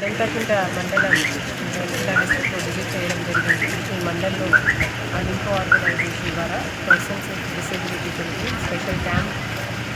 వెంకటకుంట మండలం వెంకట విజిట్ చేయడం జరిగింది ఈ మండలంలో అనింకో ఆర్గనైజేషన్ ద్వారా పర్సన్స్ విత్ డిసెబిలిటీ గురించి స్పెషల్ క్యాంప్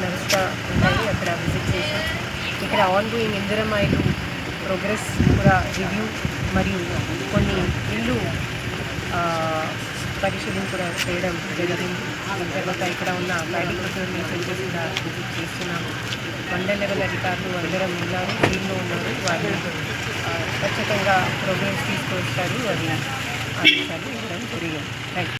నడుస్తూ ఉన్నాయి అక్కడ విజిట్ చేసి ఇక్కడ ఆన్ గోయింగ్ ఇందిరమైలు ప్రోగ్రెస్ కూడా రివ్యూ మరియు కొన్ని ఇల్లు పరిశీలన కూడా చేయడం జరిగింది. తర్వాత ఇక్కడ ఉన్న ప్యాడీ ప్రొక్యూర్మెంట్ సెంటర్స్ కూడా విజిట్ చేస్తున్నాము. మండల లెవెల్ అధికారులు అందరం ఉన్నారు టీంలో ఉన్నారు. వాళ్ళు ఖచ్చితంగా ప్రోగ్రెస్ తీసుకొస్తారు అది ఆదేశాలు ఇవ్వడం జరిగింది. థ్యాంక్